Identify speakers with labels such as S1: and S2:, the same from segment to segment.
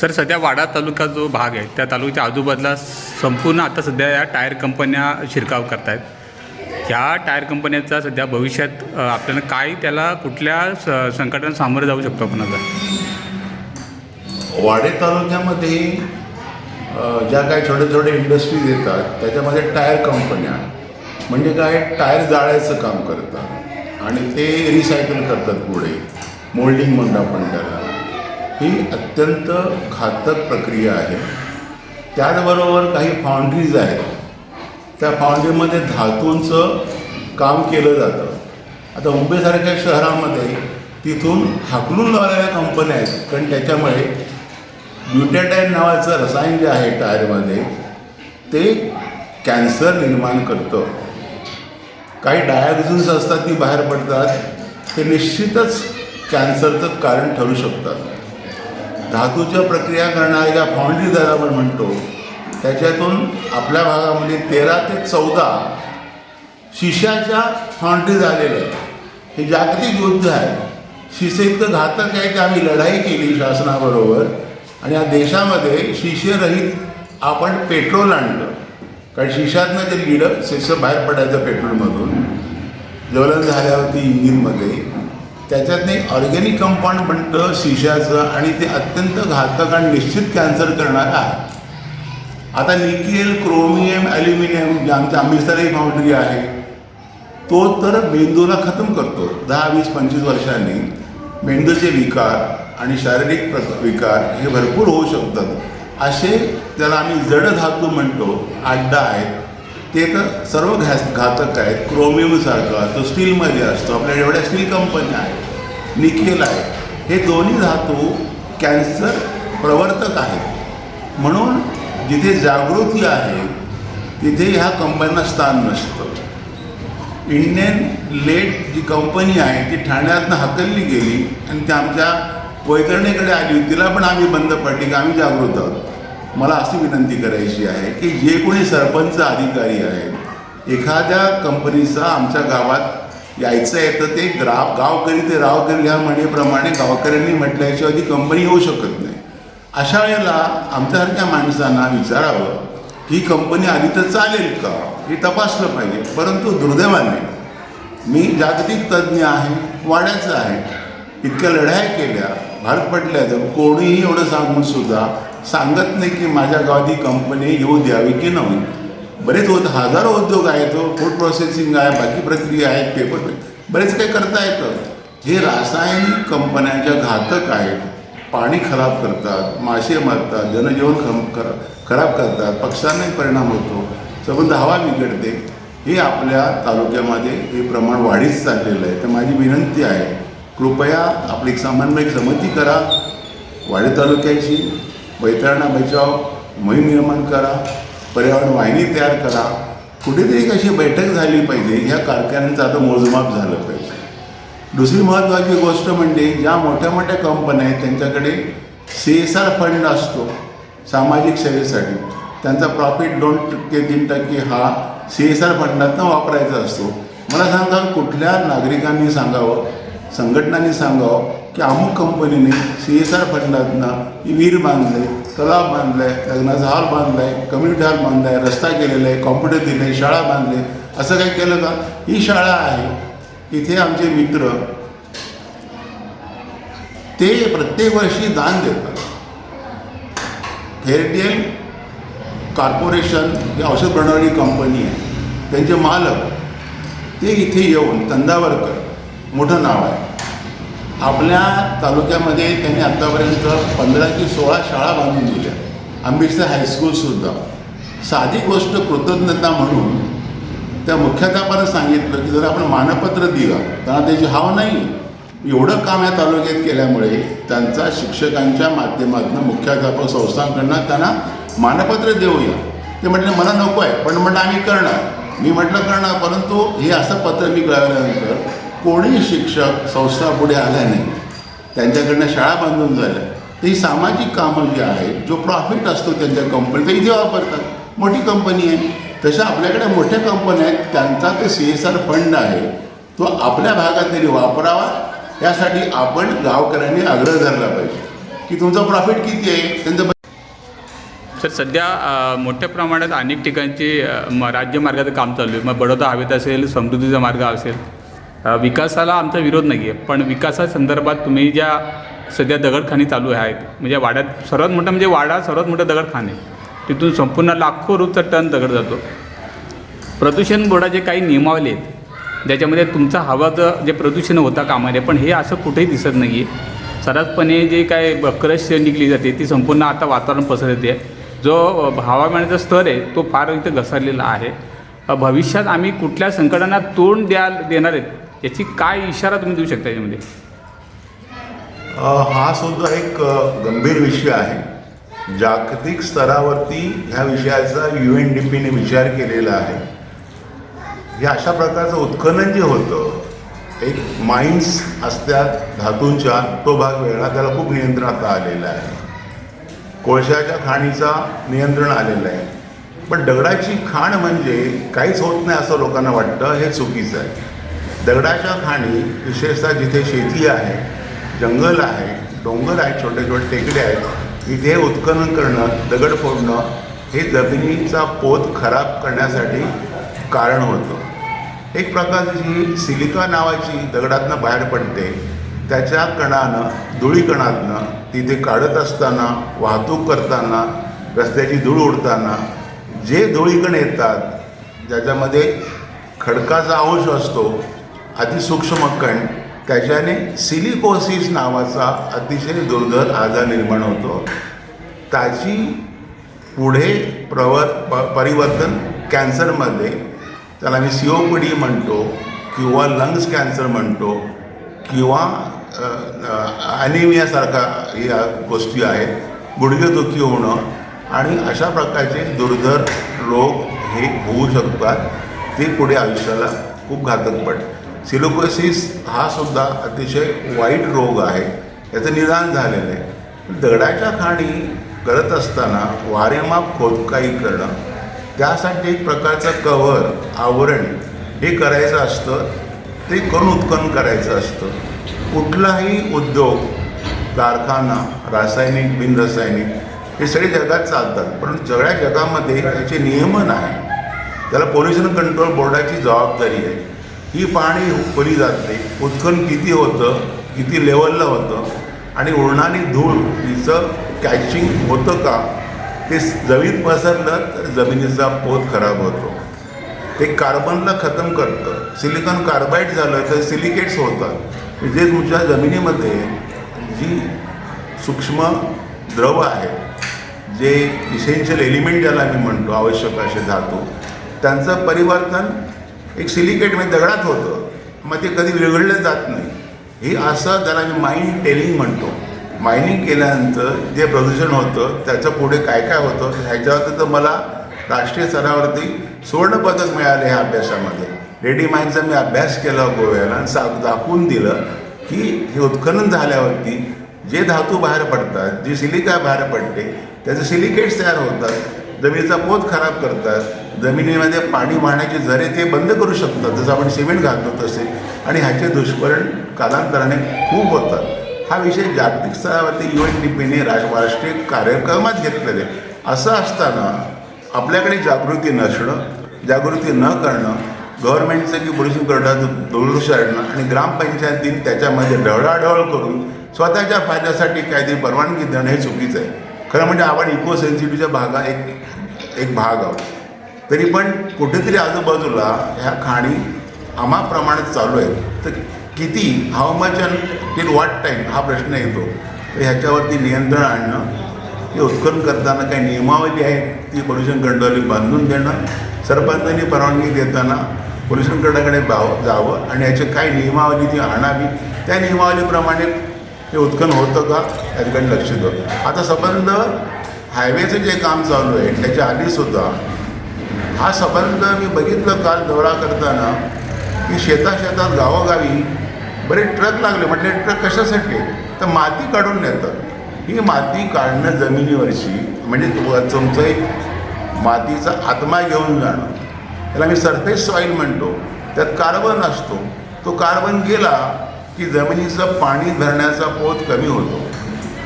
S1: Sir सध्या वाडा तालुका जो भाग आहे त्या तालुक्याच्या आजूबाजूला संपूर्ण आता सध्या या टायर कंपन्या शिरकाव करत आहेत ह्या टायर कंपन्यांचा सध्या भविष्यात आपल्याला काय त्याला कुठल्या स संकटांना सामोरं जाऊ शकतो आपण आता?
S2: वाडे तालुक्यामध्ये ज्या काही छोटे छोटे इंडस्ट्रीज येतात त्याच्यामध्ये टायर कंपन्या म्हणजे काय? टायर जाळायचं काम करतात. आणि ते रिसायकल करतात पुढे. मोल्डिंग म्हणतो आपण त्याला. ही अत्यंत घातक प्रक्रिया आहे. त्याचबरोबर काही फाउंड्रीज आहेत. त्या फाउंड्रीमध्ये धातूंचं काम केलं जातं. आता मुंबईसारख्या शहरामध्ये तिथून हाकलून लावलेल्या कंपन्या आहेत. कारण त्याच्यामुळे ब्युटॅटाईन नावाचं रसायन जे आहे टायरमध्ये ते कॅन्सर निर्माण करतं. काही डायग्नोसिस असतात ती बाहेर पडतात. ते निश्चितच कॅन्सरचं कारण ठरू शकतात. धातूच्या प्रक्रिया करणाऱ्या ज्या फाउंड्रीज आपण म्हणतो त्याच्यातून आपल्या भागामध्ये तेरा ते चौदा शिशाच्या फाउंड्री झालेल्या आहेत. हे जागतिक युद्ध आहे. शिसे इतकं घातक आहे की आम्ही लढाई केली शासनाबरोबर आणि या देशामध्ये शिशेरहित आपण पेट्रोल आणलं. कारण शिशातनं जे लिडं शिष्य बाहेर पडायचं पेट्रोलमधून. ज्वलन झाल्यावरती इंजिनमध्ये. त्याच्यातनं एक ऑर्गॅनिक कंपाऊंड बनतं शिशाचं आणि ते अत्यंत घातक आणि निश्चित कॅन्सर करणारं आहे. आता निकेल क्रोमियम ॲल्युमिनियम जे आमच्या अमृतसरही फाउंड्री आहे तो तर मेंदूला खतम करतो. दहा वीस पंचवीस वर्षांनी मेंदूचे विकार आणि शारीरिक प्र विकार हे भरपूर होऊ शकतात. असे त्याला आम्ही जड धातू म्हणतो आड्डा आहेत ते तर सर्व घास घातक आहेत. क्रोमियमसारखा तो स्टीलमध्ये असतो. आपल्या एवढ्या स्टील कंपन्या आहेत. निकेल आहे. हे दोन्ही धातू कॅन्सर प्रवर्तक आहेत. म्हणून जिथे जागृती आहे तिथे ह्या कंपन्यांना स्थान नसतं. इंडियन लेट जी कंपनी आहे ती ठाण्यातनं हकलली गेली आणि ती आमच्या वैतरणीकडे आली होती. तिला पण आम्ही बंद पडली की आम्ही जागृत आहोत. मला अशी विनंती करायची आहे की जे कोणी सरपंच अधिकारी आहेत एखाद्या कंपनीचा आमच्या गावात यायचं आहे तर ते ग्राव गावकरी ते रावकरी ह्या म्हणेप्रमाणे गावकऱ्यांनी म्हटल्याशिवाय ती कंपनी येऊ शकत नाही. अशा वेळेला आमच्यासारख्या माणसांना विचारावं ही कंपनी आली तर चालेल का? हे तपासलं पाहिजे. परंतु दुर्दैवाने मी जागतिक तज्ज्ञ आहे वाड्याचं आहे इतक्या लढाया केल्या भारत पडल्या तर कोणीही एवढं सांगून सुद्धा सांगत नाही की माझ्या गावात ही कंपनी येऊ द्यावी की नाही. बरेच होत हजारो उद्योग आहेत तो फूड प्रोसेसिंग आहे बाकी प्रक्रिया आहेत पेपर बरेच काही करता येतं. हे रासायनिक कंपन्यांच्या घातक आहेत पाणी खराब करतात मासे मारतात जनजीवन खम कर खराब करतात पक्ष्यांनाही परिणाम होतो सबंध हवा बिघडते हे आपल्या तालुक्यामध्ये हे प्रमाण वाढीच चाललेलं आहे. तर माझी विनंती आहे कृपया आपली एक समन्वयक समिती करा. वाडी तालुक्याची वैतरणा बचाव मोहीम निर्माण करा पर्यावरण वाहिनी तयार करा. कुठेतरी एक अशी बैठक झाली पाहिजे ह्या कारखान्यांचं आता मोजमाप झालं पाहिजे. दुसरी महत्त्वाची गोष्ट म्हणजे ज्या मोठ्या मोठ्या कंपन्या आहेत त्यांच्याकडे सी एस आर फंड असतो सामाजिक सेवेसाठी. त्यांचा प्रॉफिट दोन टक्के तीन टक्के हा सी एस आर फंडातनं वापरायचा असतो. मला सांगा कुठल्या नागरिकांनी सांगावं संघटनांनी सांगावं की अमुक कंपनीने सी एस आर फंडातनं विहीर बांधले तलाव बांधला आहे लग्नाचा हॉल बांधला आहे कम्युनिटी हॉल बांधला आहे रस्ता केलेला आहे कॉम्प्युटर दिले आहे शाळा बांधले. असं काही केलं का? ही शाळा आहे. इथे आमचे मित्र ते प्रत्येक वर्षी दान देतात. फेअरटेल कॉर्पोरेशन ही औषध बनवणारी कंपनी आहे. त्यांचे मालक ते इथे येऊन तंदावरकर मोठं नाव आहे. आपल्या तालुक्यामध्ये त्यांनी आत्तापर्यंत पंधरा की सोळा शाळा बांधून दिल्या. आंबेडकर हायस्कूलसुद्धा साधी गोष्ट कृतज्ञता म्हणून त्या मुख्याध्यापकानं सांगितलं की जर आपण मानपत्र दिलं त्यांना त्याची हाव नाही. एवढं काम या तालुक्यात केल्यामुळे त्यांचा शिक्षकांच्या माध्यमातून मुख्याध्यापक संस्थांकडनं त्यांना मानपत्र देऊया. ते म्हटले मला नको आहे पण म्हटलं आम्ही करणार. मी म्हटलं करणार. परंतु हे असं पत्र मी कळल्यानंतर कोणी शिक्षक संस्था पुढे आल्या नाही. त्यांच्याकडनं शाळा बांधून झाल्या. तर ही सामाजिक कामं जी आहेत जो प्रॉफिट असतो त्यांच्या कंपनीचा इथे वापरतात. मोठी कंपनी आहे. तशा आपल्याकडे मोठ्या कंपन्या आहेत त्यांचा ते सी एस आर फंड आहे. तो आपल्या भागात तरी वापरावा. यासाठी आपण गावकऱ्यांनी आग्रह धरला पाहिजे. की तुमचा प्रॉफिट किती आहे? त्यांचं
S1: तर सध्या मोठ्या प्रमाणात अनेक ठिकाणचे राज्य मार्गाचं राज्यमार्गाचं काम चालू आहे. मग बडोदा हवेत असेल समृद्धीचा मार्ग असेल विकासाला आमचा विरोध नाही आहे पण विकासासंदर्भात तुम्ही ज्या सध्या दगडखानी चालू आहेत म्हणजे वाड्यात सर्वात मोठं म्हणजे वाडा सर्वात मोठं दगडखाने. तिथून संपूर्ण लाखो रुपचा टन दगड जातो. प्रदूषण बोर्डाचे काही नियमावली आहेत ज्याच्यामध्ये तुमचा हवाचं जे प्रदूषण होता कामाने पण हे असं कुठेही दिसत नाही आहे सर्रासपणे जे काय क्रश निघली जाते ती संपूर्ण आता वातावरण पसरते. जो हवामानाचा स्तर आहे तो फार इथं घसरलेला आहे. भविष्यात आम्ही कुठल्या संकटांना तोंड द्या देणार आहेत याची काय इशारा तुम्ही देऊ शकता याच्यामध्ये?
S2: हा सुद्धा एक गंभीर विषय आहे. जागतिक स्तरावरती ह्या विषयाचा यू एन डी पीने विचार केलेला आहे. हे अशा प्रकारचं उत्खनन जे होतं एक माइन्स असतात धातूंच्या तो भाग वेगळा त्याला खूप नियंत्रणात आलेला आहे. कोळशाच्या खाणीचा नियंत्रण आलेलं आहे. पण दगडाची खाण म्हणजे काहीच होत नाही असं लोकांना वाटतं हे चुकीचं आहे. दगडाच्या खाणी विशेषतः जिथे शेती आहे जंगल आहे डोंगर आहेत छोटे छोटे टेकडे आहेत इथे उत्खनन करणं दगड फोडणं हे जमिनीचा पोत खराब करण्यासाठी कारण होतं. एक प्रकारची सिलिका नावाची दगडातनं बाहेर पडते त्याच्या कणानं धुळीकणातनं तिथे काढत असताना वाहतूक करताना रस्त्याची धूळ उडताना जे धुळीकण येतात ज्याच्यामध्ये खडकाचा अंश असतो अतिसूक्ष्म कण त्याच्याने सिलिकोसिस नावाचा अतिशय दुर्धर आजार निर्माण होतो. त्याची पुढे प्रव प परिवर्तन कॅन्सरमध्ये त्याला मी सी ओ पी डी म्हणतो किंवा लंग्स कॅन्सर म्हणतो किंवा ॲनिमियासारखा या गोष्टी आहेत. गुडघेदुखी होणं आणि अशा प्रकारचे दुर्धर रोग हे होऊ शकतात. ते पुढे आयुष्याला खूप घातक पडतात सिलोकोसिस हा सुद्धा अतिशय वाईट रोग आहे. याचं निदान झालेलं आहे. दगडाच्या खाणी करत असताना वारेमाप खोदकाई करणं त्यासाठी एक प्रकारचं कव्हर आवरण हे करायचं असतं. ते कण उत्खन करायचं असतं. कुठलाही उद्योग कारखाना रासायनिक बिनरासायनिक हे सगळे जगात चालतात. पण सगळ्या जगामध्ये त्याचे नियमन आहे. त्याला पोल्युशन कंट्रोल बोर्डाची जबाबदारी आहे. ही पाणी खोली जाते. उत्खन किती होतं किती लेवलला होतं आणि उरणारी धूळ तिचं कॅचिंग होतं का? ते जमीन पसरलं तर जमिनीचा पोत खराब होतो. ते कार्बनला खतम करतं. सिलिकॉन कार्बाईड झालं तर सिलिकेट्स होतात. जे तुमच्या जमिनीमध्ये जी सूक्ष्म द्रव आहे जे इसेन्शियल एलिमेंट ज्याला मी म्हणतो आवश्यक असे धातू त्यांचं परिवर्तन एक सिलिकेटमध्ये दगडात होतं. मग ते कधी विरघळलं जात नाही. हे असं त्याला मी माइंड टेलिंग म्हणतो. मायनिंग केल्यानंतर जे प्रदूषण होतं त्याचं पुढे काय काय होतं ह्याच्यावरती तर मला राष्ट्रीय स्तरावरती सुवर्णपदक मिळाले ह्या अभ्यासामध्ये. रेडी माइनचा मी अभ्यास केला गोव्याला आणि सा दाखवून दिलं की हे उत्खनन झाल्यावरती जे धातू बाहेर पडतात जी सिलिका बाहेर पडते त्याचे सिलिकेट्स तयार होतात. जमिनीचा पोत खराब करतात जमिनीमध्ये पाणी वाहण्याचे झरे ते बंद करू शकतात. जसं आपण सिमेंट घालतो तसे. आणि ह्याचे दुष्परिणाम कालांतराने खूप होतात. हा विषय जागतिक स्तरावरती यू एन डी पीने राज राष्ट्रीय कार्यक्रमात घेतलेले असं असताना आपल्याकडे जागृती नसणं जागृती न करणं गव्हर्नमेंटचं की पोल्युशन करण्याचं दुर्लक्ष आणणं आणि ग्रामपंचायतीने त्याच्यामध्ये ढवळाढवळ करून स्वतःच्या फायद्यासाठी काहीतरी परवानगी देणं हे चुकीचं आहे. खरं म्हणजे आपण इको सेन्सिटिव्हच्या भागा एक एक भाग आहोत. तरी पण कुठेतरी आजूबाजूला ह्या खाणी अमाप्रमाणात चालू आहेत. तर किती how much and till time हा प्रश्न येतो. तर ह्याच्यावरती नियंत्रण आणणं हे उत्खनन करताना काही नियमावली आहे ती पोल्युशन कंट्रोल बांधून देणं सरपंचांनी परवानगी देताना पोल्युशन कंट्रोलकडे बाव जावं आणि याची काय नियमावली ती आणावी. त्या नियमावलीप्रमाणे हे उत्खन होतं का? या लक्ष देऊ आता संबंध हायवेचं जे काम चालू आहे त्याच्या आधीसुद्धा हा संबंध मी बघितलं काल दौरा करताना की शेताशेतात गावोगावी बरे ट्रक लागले. म्हटले ट्रक कशासाठी? तर माती काढून नेतात. ही माती काढणं जमिनीवरची म्हणजे तुमचं एक मातीचा आत्मा घेऊन जाणं. त्याला मी सरफेस सॉईल म्हणतो. त्यात कार्बन असतो. तो कार्बन गेला की जमिनीचं पाणी धरण्याचा पोत कमी होतो.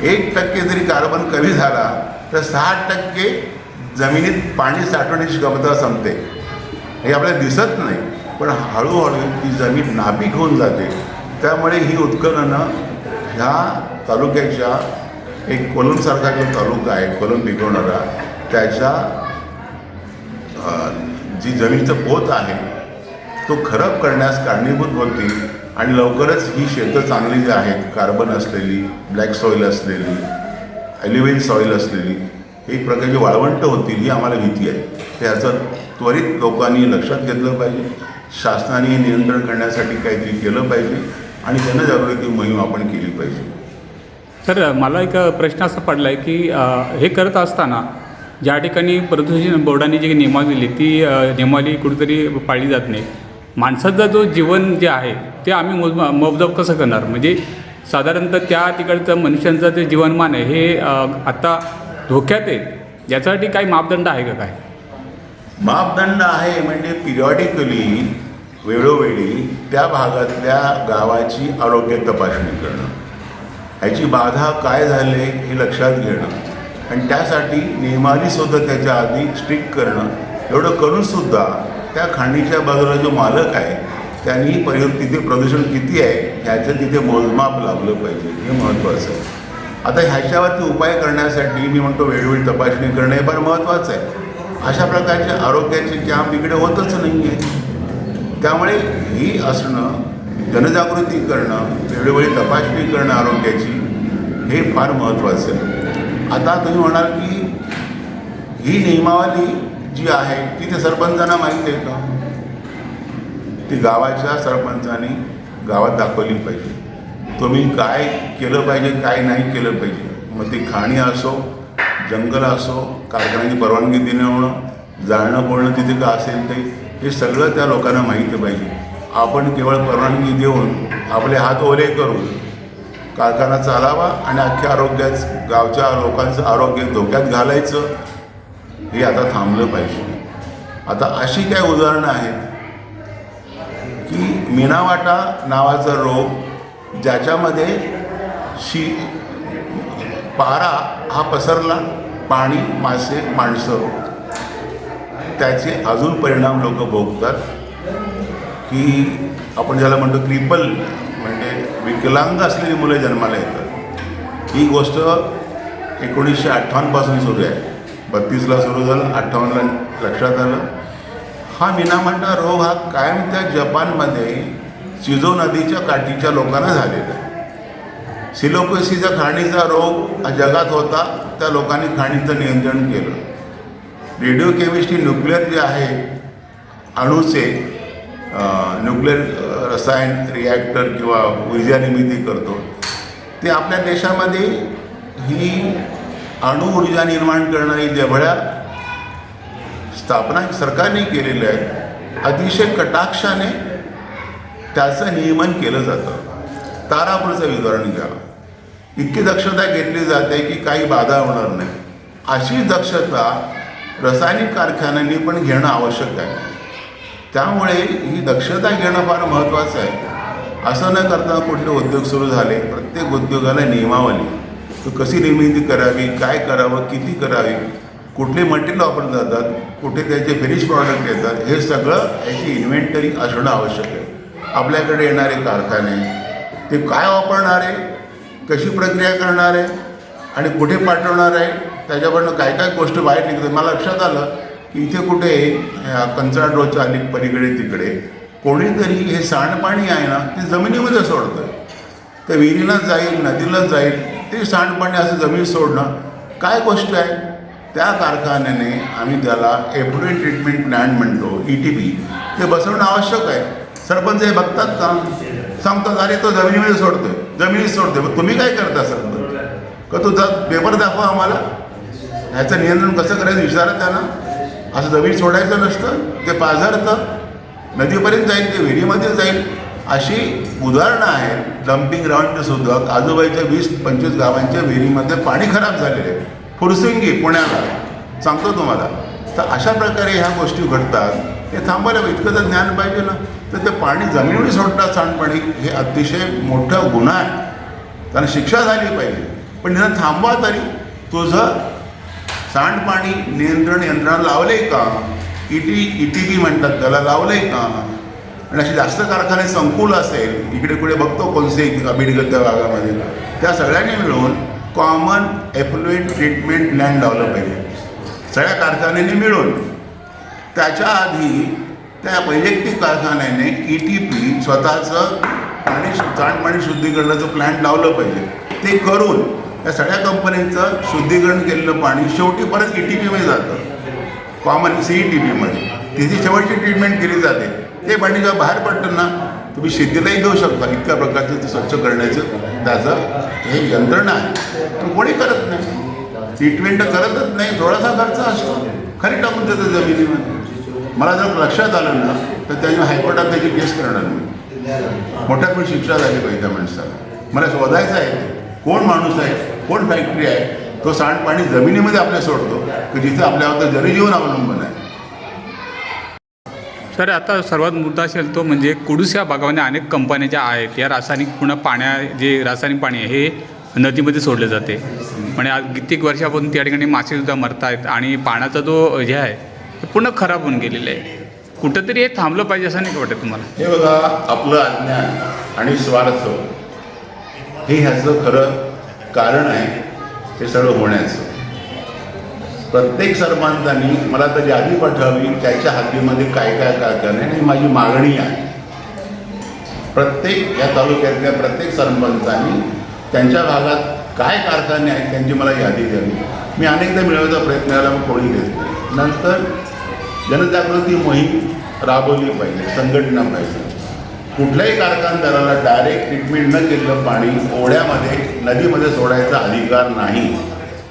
S2: एक टक्के जरी कार्बन कमी झाला तर सहा टक्के जमिनीत पाणी साठवण्याची क्षमता संपते. हे आपल्याला दिसत नाही पण हळूहळू ती जमीन नापीक होऊन जाते. त्यामुळे ही उत्खननं ह्या तालुक्याच्या एक कोलमसारखा जो तालुका आहे कोलम पिकवणारा त्याच्या जी जमिनीचं पोत आहे तो खराब करण्यास कारणीभूत होती आणि लवकरच ही शेतं चांगली जी आहेत कार्बन असलेली ब्लॅक सॉईल असलेली ॲलिव्हेन सॉईल असलेली हे एक प्रकारची वाळवंट होतील ही आम्हाला भीती आहे. हे याचं त्वरित लोकांनी लक्षात घेतलं पाहिजे. शासनाने हे नियंत्रण करण्यासाठी काहीतरी केलं पाहिजे आणि जनजागृती मोहीम आपण केली पाहिजे.
S1: सर मला एक प्रश्न असा पडला आहे की हे करत असताना ज्या ठिकाणी प्रदूषण बोर्डाने जी नियमावली दिली ती नियमावली कुठेतरी पाळली जात नाही. माणसाचं जो जीवन जे आहे ते आम्ही मोज मोबदब कसं करणार? म्हणजे साधारणतः त्या तिकडचं मनुष्यांचं जे जीवनमान आहे हे आत्ता आता धोक्यात आहे. याच्यासाठी काही मापदंड आहे का काय?
S2: मापदंड आहे म्हणजे पिरियॉडिकली वेळोवेळी त्या भागातल्या गावाची आरोग्य तपासणी करणं. ह्याची बाधा काय झाले हे लक्षात घेणं. आणि त्यासाठी नियमावलीसुद्धा त्याच्या आधी स्ट्रिक्ट करणं. एवढं करूनसुद्धा त्या खाणीच्या बाजूला जो मालक आहे त्यांनी परि तिथे प्रदूषण किती आहे ह्याचं तिथे मोजमाप लावलं पाहिजे. हे महत्त्वाचं आहे. आता ह्याच्यावरती उपाय करण्यासाठी मी म्हणतो वेळोवेळी तपासणी करणं हे फार महत्त्वाचं आहे. अशा प्रकारचे आरोग्याचे कॅम्प इकडे होतच नाही आहे त्यामुळे ही असणं जनजागृती करणं वेळोवेळी तपासणी करणं आरोग्याची हे फार महत्त्वाचं आहे. आता तुम्ही म्हणाल की ही नियमावली जी आहे ती ते सरपंचांना माहीत आहे का? ती गावाच्या सरपंचांनी गावात दाखवली पाहिजे. तुम्ही काय केलं पाहिजे काय नाही केलं पाहिजे? मग ती खाणी असो जंगल असो कारखान्याची परवानगी देणं होणं जाळणं बोलणं तिथे का असेल ते हे सगळं त्या लोकांना माहिती पाहिजे. आपण केवळ परवानगी देऊन आपले हात ओले करून कारखाना चालावा आणि अख्ख्या आरोग्याच गावच्या लोकांचं आरोग्य धोक्यात घालायचं हे आता थांबलं पाहिजे. आता अशी काय उदाहरणं आहेत? की मिनावाटा नावाचा रोग ज्याच्यामध्ये शी पारा हा पसरला पाणी मासे माणसं. त्याचे अजून परिणाम लोक भोगतात. की आपण ज्याला म्हणतो क्रिपल म्हणजे विकलांग असलेली मुलं जन्माला येतात. ही गोष्ट एकोणीसशे अठ्ठावन्नपासून सुरू आहे. बत्तीसला सुरू झालं अठ्ठावन्नला लक्षात आलं. हा मिनामांडा रोग हा कायम त्या जपानमध्ये शिजो नदीच्या काठीच्या लोकांना झालेला आहे. सिलोकोसीचा खाणीचा रोग हा जगात होता त्या लोकांनी खाणीचं नियंत्रण केलं. रेडिओ केमिस्ट्री न्यूक्लिअर जे आहे अणूचे न्यूक्लिअर रसायन रिॲक्टर किंवा ऊर्जा निर्मिती करतो ते आपल्या देशामध्ये ही अणुऊर्जा निर्माण करणारी जबड्या स्थापना सरकारने केलेल्या आहेत. अतिशय कटाक्षाने त्याचं नियमन केलं जातं. तारापूरचं उदाहरण घ्या. इतकी दक्षता घेतली जाते की काही बाधा होणार नाही. अशी दक्षता रासायनिक कारखान्यांनी पण घेणं आवश्यक आहे. त्यामुळे ही दक्षता घेणं फार महत्त्वाचं आहे. असं न करता कुठले उद्योग सुरू झाले. प्रत्येक उद्योगाला नियमावली. तो कशी निर्मिती करावी काय करावं किती करावी? कुठले मटेरियल वापरले जातात कुठे त्याचे फिनिश प्रॉडक्ट येतात हे सगळं याची इन्व्हेंटरी असणं आवश्यक आहे. आपल्याकडे येणारे कारखाने ते काय वापरणार आहे कशी प्रक्रिया करणार आहे आणि कुठे पाठवणार आहे त्याच्याकडनं काय काय गोष्ट बाहेर निघतात मला लक्षात आलं की इथे कुठे अ, अनेक पलीकडे तिकडे. कोणीतरी हे सांडपाणी आहे ना ते जमिनीमध्ये सोडतं ते विहिरीला जाईल नदीला जाईल ते सांडपाणी असं जमीन सोडणं काय गोष्ट आहे? त्या कारखान्याने आम्ही त्याला एफ्लुएंट ट्रीटमेंट प्लॅन म्हणतो ई टी पी ते बसवणं आवश्यक आहे. सरपंच हे बघतात का? सांगतात अरे तो जमिनीमध्ये सोडतोय जमिनीत सोडतोय. मग तुम्ही काय करता सरपंच? का तू जात पेपर दाखवा आम्हाला? ह्याचं नियंत्रण कसं करायचं? विचारा त्यांना. असं जमीन सोडायचं नसतं ते पाझरतं. नदीपर्यंत जाईल ते विहिरीमध्ये जाईल. अशी उदाहरणं आहेत. डम्पिंग ग्राउंडचे सुद्धा. आजूबाजूच्या वीस पंचवीस गावांच्या विहिरीमध्ये पाणी खराब झालेले आहे. फुरसिंगी पुण्याला. सांगतो तुम्हाला. तर अशा प्रकारे ह्या गोष्टी घडतात. हे थांबायला इतकं तर ज्ञान पाहिजे ना. तर ते पाणी जमिनीवर सोडतात सांडपाणी. हे अतिशय मोठा गुन्हा आहे. कारण शिक्षा झाली पाहिजे. पण त्यांना थांबवा तरी. तुझं सांडपाणी नियंत्रण यंत्रणा लावले का? E T E T B म्हणतात. त्याला लावले का? आणि असे जास्त कारखाने संकुल असेल इकडे कुठे बघतो कोणसे बीडगत भागामध्ये त्या सगळ्यांनी मिळून कॉमन एफ्लुएंट ट्रीटमेंट प्लॅन लावलं पाहिजे सगळ्या कारखान्यांनी मिळून. त्याच्या आधी त्या वैयक्तिक कारखान्याने ई टी पी स्वतःचं पाणी सांडपाणी शुद्धीकरणाचं प्लॅन लावलं पाहिजे ते करून त्या सगळ्या कंपन्यांचं शुद्धीकरण केलेलं पाणी शेवटी परत ई टी पीमध्ये जातं. कॉमन सी ई टी पीमध्ये तिची शेवटची ट्रीटमेंट केली जाते. ते पाणी जेव्हा बाहेर पडतं ना तुम्ही शेतीलाही देऊ शकता. इतक्या प्रकारचं ते स्वच्छ करण्याचं त्याचं हे यंत्रणा आहे. पण कोणी करत नाही. ट्रीटमेंट करतच नाही. थोडासा खर्च असतो. खरी टाकून देतं जमिनीमध्ये. मला जर लक्षात आलं ना तर त्याने हायकोर्टात त्याची केस करणार मी मोठ्यात पण शिक्षा झाली पाहिजे त्या माणसाला. मला शोधायचं आहे कोण माणूस आहे कोण फॅक्टरी आहे तो सांडपाणी जमिनीमध्ये आपल्या सोडतो की जिथे आपल्यावर जनजीवन अवलंबून
S1: तर आता सर्वात मुद्दा असेल तो म्हणजे कुडूस या भागामध्ये अनेक कंपन्या ज्या आहेत या रासायनिक पुन्हा पाण्या जे रासायनिक पाणी आहे हे नदीमध्ये सोडले जाते. म्हणजे आज कित्येक वर्षापासून त्या ठिकाणी मासेसुद्धा मरत आहेत आणि पाण्याचा जो हे आहे ते पूर्ण खराब होऊन गेलेलं आहे. कुठंतरी हे थांबलं पाहिजे असं नाही वाटत तुम्हाला?
S2: हे बघा आपलं अज्ञान आणि स्वार्थ हे ह्याचं खरं कारण आहे ते सगळं होण्याचं. प्रत्येक सरपंचांनी मला तर यादी पाठवावी त्याच्या हद्दीमध्ये काय काय कारखाने आणि माझी मागणी आहे. प्रत्येक या तालुक्यातल्या प्रत्येक सरपंचांनी त्यांच्या भागात काय कारखाने आहेत त्यांची मला यादी द्यावी. मी अनेकदा मिळवण्याचा प्रयत्न केला मग कोणी घेत नाही. नंतर जनजागृती मोहीम राबवली पाहिजे संघटना पाहिजे. कुठल्याही कारखानदाराला डायरेक्ट ट्रीटमेंट न केलेलं पाणी ओढ्यामध्ये नदीमध्ये सोडायचा अधिकार नाही.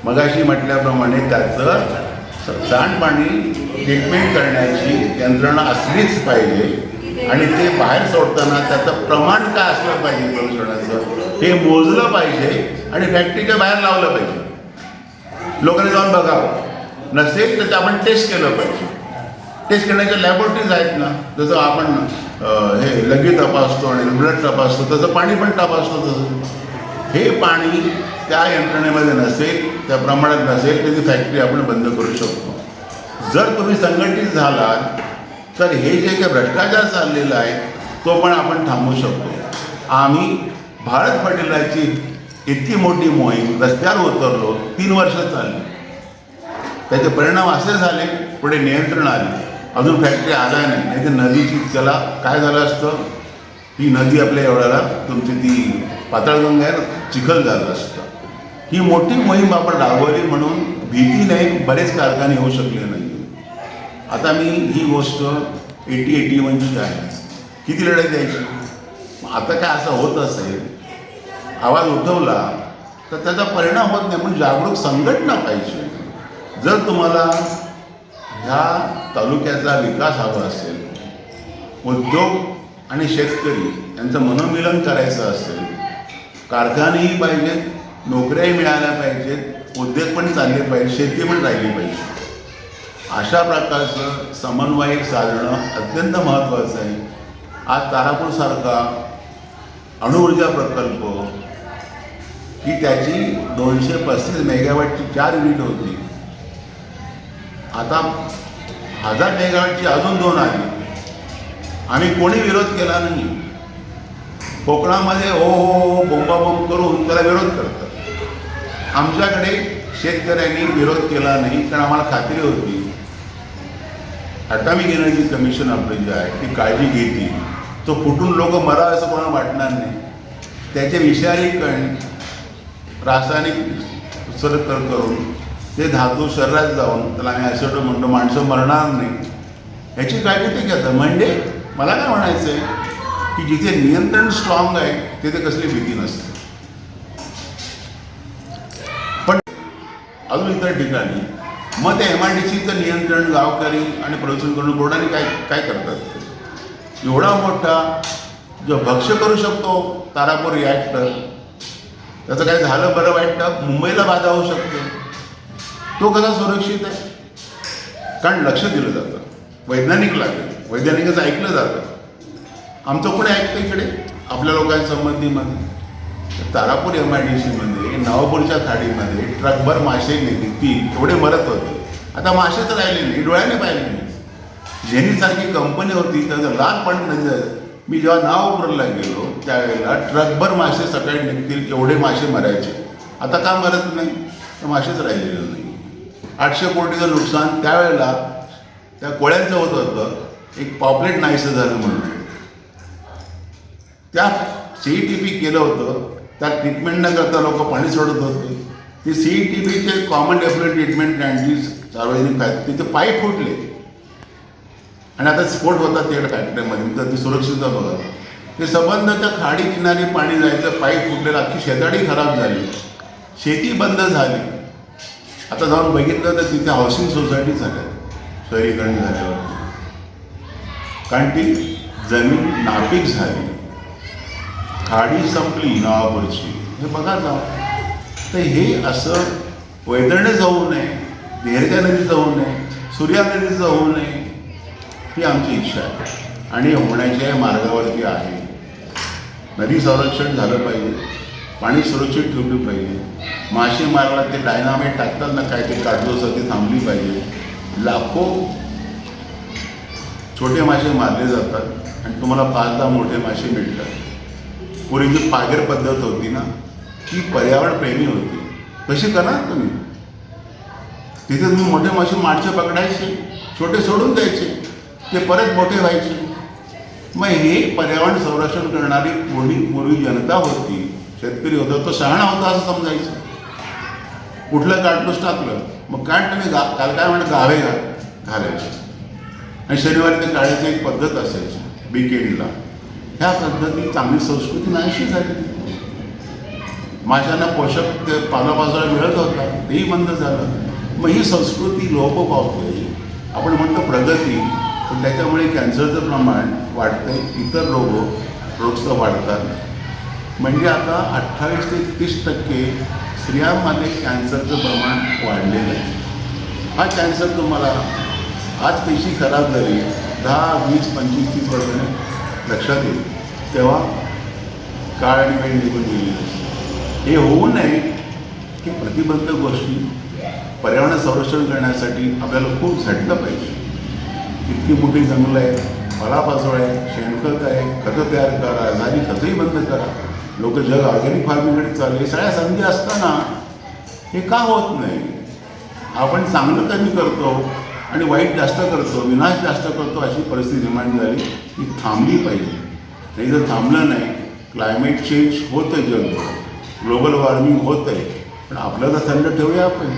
S2: मगाशी म्हटल्याप्रमाणे त्याचं सांडपाणी ट्रीटमेंट करण्याची यंत्रणा असलीच पाहिजे. आणि ते बाहेर सोडताना त्याचं प्रमाण काय असलं पाहिजे प्रदूषणाचं? हे मोजलं पाहिजे आणि फॅक्टरीच्या बाहेर लावलं पाहिजे. लोकांनी जाऊन बघावं. नसेल तर ते आपण टेस्ट केलं पाहिजे. टेस्ट करण्याच्या लॅबोरेटरीज आहेत ना जसं आपण हे लगे तपासतो आणि ब्लड तपासतो तसं पाणी पण तपासतो तसं. हे पाणी त्या यंत्रणेमध्ये नसेल त्या प्रमाणात नसेल तर ती फॅक्टरी आपण बंद करू शकतो. जर तुम्ही संघटित झालात तर हे जे काही भ्रष्टाचार चाललेला आहे तो पण आपण थांबवू शकतो. आम्ही भारत फर्टिलायची इतकी मोठी मोहीम रस्त्यावर उतरलो तीन वर्ष चालली. त्याचे परिणाम असे झाले पुढे नियंत्रण आले. अजून फॅक्टरी आला नाही. नाही तर नदीची त्याला काय झालं असतं? ही नदी आपल्या एवढ्याला तुमची ती पाताळगंगा आहे ना चिखल झालं असतं. ही मोठी मोहीम आपण राबवली म्हणून भीती नाही बरेच कारखाने होऊ शकले नाही. आता मी ही गोष्ट एटी एटी वनची आहे. किती लढाई द्यायची? आता काय असं होत असेल आवाज उठवला तर त्याचा परिणाम होत नाही म्हणून जागरूक संघटना पाहिजे. जर तुम्हाला ह्या तालुक्याचा विकास हवा असेल उद्योग आणि शेतकरी यांचं मनोमिलन करायचं असेल कारखानेही पाहिजेत नोकऱ्याही मिळाल्या पाहिजेत उद्योग पण चालले पाहिजे शेती पण राहिली पाहिजे. अशा प्रकारचं समन्वय साधणं अत्यंत महत्त्वाचं आहे. आज तारापूरसारखा अणुऊर्जा प्रकल्प की त्याची दोनशे पस्तीस मेगावॅटची चार युनिट होती. आता हजार मेगावॅटची अजून दोन आली. आम्ही कोणी विरोध केला नाही. कोकणामध्ये हो हो हो बोंबाबोंब करून त्याला विरोध करतात. आमच्याकडे शेतकऱ्यांनी विरोध केला नाही कारण आम्हाला खात्री होती. अटॉमिक एनर्जी कमिशन आपली जे आहे ती काळजी घेते. तो कुठून लोक मरा असं कोणाला वाटणार नाही. त्याचे विषारी कण रासायनिक उत्सर्ग करून ते धातू शरीरात जाऊन त्याला आम्ही ॲसिड म्हणतो माणसं मरणार नाही. ह्याची काळजी ते घेतं म्हणजे मला काय म्हणायचं आहे की जिथे नियंत्रण स्ट्रॉंग आहे तिथे कसली भीती नसते. अजून इतर ठिकाणी. मग ते एम आय डी सीचं नियंत्रण गावकरी आणि प्रदूषण करून बोर्डाने काय काय करतात? एवढा मोठा जो भक्ष्य करू शकतो तारापूर रिॲक्टर त्याचं काय झालं बरं वाईट मुंबईला बाधा होऊ शकते. तो कसा सुरक्षित आहे? कारण लक्ष दिलं जातं. वैज्ञानिक लागेल. वैज्ञानिकाचं ऐकलं जातं. आमचं कोणी ऐकतं इकडे? आपल्या लोकांसंबंधीमध्ये. तारापूर एम आय डी सीमध्ये नवापूरच्या खाडीमध्ये ट्रकभर मासे ती एवढे मरत होते. आता मासेच राहिले नाही डोळ्याने पाहिले नाही. झेनीसारखी कंपनी होती त्याचा लहानपण पण म्हणजे मी जेव्हा नावापूरला गेलो त्यावेळेला ट्रकभर मासे सकाळी निघतील एवढे मासे मरायचे. आता का मरत नाही? तर मासेच राहिलेले नाही. आठशे कोटीचं नुकसान त्यावेळेला त्या कोळ्यांचं होत होतं. एक पॉपलेट नाहीसं झालं म्हणून. त्या सी टी पी केलं होतं. त्या ट्रीटमेंट न करता लोक पाणी सोडत होते. ती सी टी बीचे कॉमन डेव्हलप ट्रीटमेंट प्लॅनची सार्वजनिक आहेत तिथे पाईप फुटले. आणि आता स्फोट होतात तिकडे फॅक्टरीमध्ये तर ती सुरक्षितता बघा. ते संबंध त्या खाडी किनारी पाणी जायचं पाईप फुटलेलं अख्खी शेताडी खराब झाली. शेती बंद झाली. आता जाऊन बघितलं तर तिथे हाऊसिंग सोसायटी झाल्या. शहरीकरण झाल्यावर कारण ती जमीन नापीक झाली. खाडी संपली नावावरची हे म्हणजे बघा जाऊ तर हे असं वैतरणे जाऊ नये देहरच्या नदीत जाऊ नये सूर्या नदीत जाऊ नये ही आमची इच्छा आहे. आणि होण्याच्या मार्गावरती आहे. नदी संरक्षण झालं पाहिजे पाणी सुरक्षित ठेवलं पाहिजे. मासे मारला ते डायनामेट टाकतात ना काय ते काढतो ती थांबली पाहिजे. लाखो छोटे मासे मारले जातात आणि तुम्हाला पाच दहा मोठे मासे मिळतात. पूर्वी जी पागेर पद्धत होती ना ती पर्यावरणप्रेमी होती. तशी करा तुम्ही? तिथे तुम्ही मोठे मासे माणसं पकडायचे छोटे सोडून द्यायचे ते परत मोठे व्हायचे. मग हे पर्यावरण संरक्षण करणारी पूर्वी पूर्वी जनता होती शेतकरी होता तो शहाणा होता असं समजायचं. कुठलं काढतोच टाकलं मग काय तुम्ही गा काल काय म्हणत गावे घालायचे. आणि शनिवारी ते काढायची एक पद्धत असायची बिकेडीला ह्या पद्धती चांगली संस्कृती नाहीशी झाली. माशांना पोषक ते पालापाचोळा मिळत होता तेही बंद झालं. मग ही संस्कृती लोप पावते आपण म्हणतो प्रगती पण त्याच्यामुळे कॅन्सरचं प्रमाण वाढतं इतर रोग रोगचं वाढतात. म्हणजे आता अठ्ठावीस ते तीस टक्के स्त्रियांमध्ये कॅन्सरचं प्रमाण वाढलेलं आहे. हा कॅन्सर तुम्हाला आज पेशी खराब झाली दहा वीस पंचवीस तीस वर्षाने लक्षात येईल. तेव्हा काळ आणि वेळ निघून असते. हे होऊ नये की प्रतिबंधक गोष्टी पर्यावरण संरक्षण करण्यासाठी आपल्याला खूप झटलं पाहिजे. इतकी मोठी जंगलं आहेत फळापाचोळ आहे शेणखत आहे खतं तयार करा झाली खतंही बंद करा. लोक जग ऑर्गॅनिक फार्मिंगकडे चालले सगळ्या संधी असताना हे का होत नाही? आपण चांगलं कमी करतो आणि वाईट जास्त करतो विनाश जास्त करतो अशी परिस्थिती निर्माण झाली ती थांबली पाहिजे. नाही जर थांबलं नाही क्लायमेट चेंज होतं जग. ग्लोबल वॉर्मिंग होत आहे पण आपल्याला थंड ठेवूया आपण.